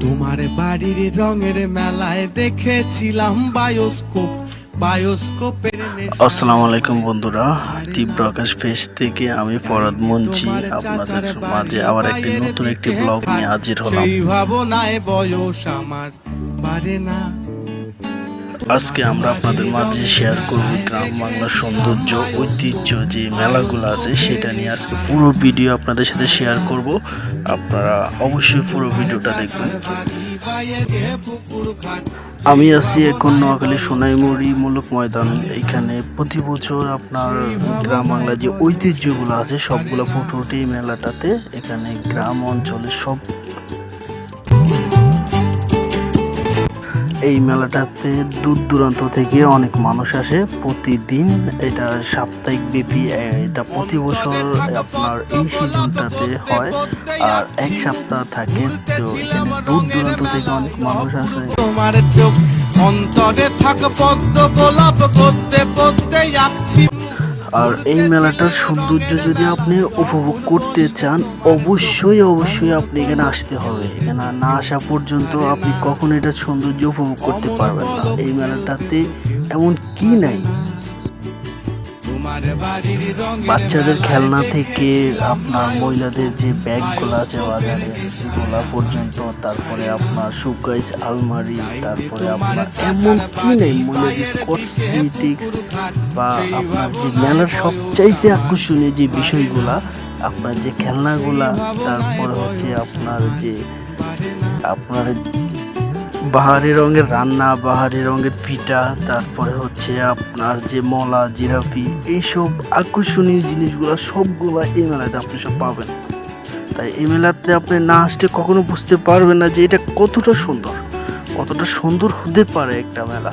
তোমার বাড়ির রঙের মেলায় দেখেছিলাম বায়োস্কোপ বায়োস্কোপের আসসালামু আলাইকুম বন্ধুরা তীব্র আকাশ ফেস থেকে আমি ফরাদ মঞ্চি আপনাদের মাঝে আবার একটি নতুন একটি ব্লগ নিয়ে। হাজির হলাম ভাবনায় বয়স আমার বাড়ে না আজকে আমরা আপনাদের মাঝে শেয়ার করব গ্রাম বাংলার সৌন্দর্য, ঐতিহ্য, যে মেলাগুলো আছে সেটা নিয়ে। আজকে পুরো ভিডিও আপনাদের সাথে শেয়ার করব। আপনারা অবশ্যই পুরো ভিডিওটা দেখবেন। আমি আছি এখন নোয়াখালী সোনাইমুড়ি মূলক ময়দান। এখানে প্রতি বছর আপনার গ্রাম বাংলার যে ঐতিহ্যগুলো আছে, সবগুলো ফুটে এই মেলাটাতে। এখানে গ্রাম অঞ্চলের সব এই মেলাটাতে দূর দূরান্ত থেকে অনেক মানুষ আসে। প্রতিদিন এটা সাপ্তাহিক ব্যাপী এটা প্রতি বছর আপনার এই সিজনটাতে হয়। আর এক সপ্তাহ থাকে, তো এখানে দূর দূরান্ত থেকে অনেক মানুষ আসে। তোমার চোখ অন্তরে থাক পদ্ম গোলাপ করতে করতে যাচ্ছি আর এই মেলাটার সৌন্দর্য যদি আপনি উপভোগ করতে চান, অবশ্যই অবশ্যই আপনি এখানে আসতে হবে। এখানে না আসা পর্যন্ত আপনি কখন এটার সৌন্দর্য উপভোগ করতে পারবেন না। এই মেলাটাতে এমন কি নাই। বাচ্চাদের খেলনা থেকে আপনার মহিলাদের যে ব্যাগগুলো আছে বাজারে, সেগুলা পর্যন্ত, তারপরে আপনার সুকাইস আলমারি, তারপরে আপনার এমন কি নেই, মহিলাদের কসমেটিক্স বা আপনার যে মেলার সবচাইতে আকর্ষণীয় যে বিষয়গুলা, আপনার যে খেলনাগুলা, তারপরে হচ্ছে আপনার যে আপনার বাহারি রঙের রান্না, বাহারি রঙের পিঠা, তারপরে হচ্ছে আপনার যে মলা জিরাপি এইসব আকর্ষণীয় জিনিসগুলো সবগুলো এই মেলাতে আপনি সব পাবেন। তাই এই মেলাতে আপনি না আসলে কখনো বুঝতে পারবেন না যে এটা কতটা সুন্দর কতটা সুন্দর হতে পারে একটা মেলা।